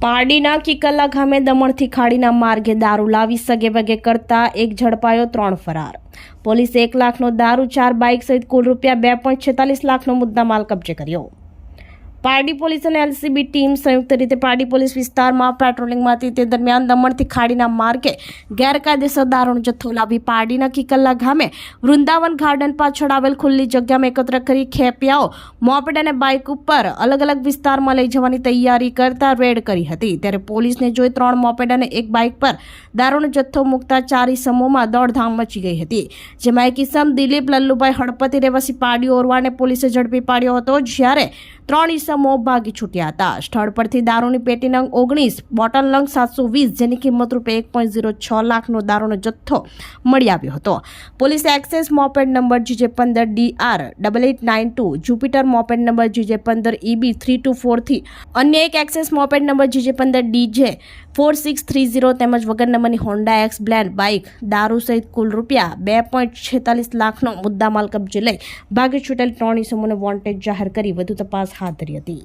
પારડીના કિકલ્લા ગામે દમણથી ખાડીના માર્ગે દારૂ લાવી સગે વગે કરતા એક ઝડપાયો ત્રણ ફરાર. પોલીસે એક લાખનો દારૂ, ચાર બાઇક સહિત કુલ રૂપિયા બે પોઈન્ટ છેતાલીસ લાખનો મુદ્દામાલ કબજે કર્યો. પારડી પોલીસ અને એલસીબી ટીમ સંયુક્ત રીતે પારડી પોલીસ વિસ્તારમાં પેટ્રોલિંગમાં હતી તે દરમિયાન દમણથી ખાડીના માર્ગે ગેરકાયદેસર દારૂનો જથ્થો લાવી પારડીના કિકલ્લા ગામે વૃંદાવન ગાર્ડન પાછળ આવેલ ખુલ્લી જગ્યામાં એકત્ર કરી ખેપિયાઓ, મોપેડ અને બાઇક ઉપર અલગ અલગ વિસ્તારમાં લઈ જવાની તૈયારી કરતા રેડ કરી હતી. ત્યારે પોલીસને જોઈ ત્રણ મોપેડ અને એક બાઇક પર દારૂનો જથ્થો મૂકતા ચાર ઇસમોમાં દોડધામ મચી ગઈ હતી. જેમાં એક ઇસમ દિલીપ, લલ્લુભાઈ હળપતિ રહેવાસી પાડી ઓરવાને પોલીસે ઝડપી પાડ્યો હતો. જ્યારે ત્રણ ઇસમો ભાગી છૂટ્યા હતા. સ્થળ પરથી દારૂની પેટી નંગ ઓગણીસ, બોટલ નંગ સાતસો વીસ જેની કિંમત રૂપે એક પોઈન્ટ ઝીરો છ લાખનો દારૂનો જથ્થો મળી આવ્યો હતો. પોલીસે એક્સેસ મોપેડ નંબર જીજે પંદર D R double eight nine two, Jupiter moped number GJ પંદર ઈબી થ્રી ટુ ફોરથી અન્ય એક એક્સેસ મોપેડ નંબર જીજે પંદર D J four six three zero તેમજ વગર નંબરની હોન્ડા એક્સ બ્લેન્ડ બાઇક દારૂ સહિત કુલ રૂપિયા બે પોઈન્ટ છેતાલીસ લાખનો મુદ્દામાલ કબજે લઈ ભાગી છૂટેલ ત્રણ ઇસમોને વોન્ટેડ જાહેર કરી. વધુ તપાસ હાથ ધરી હતી.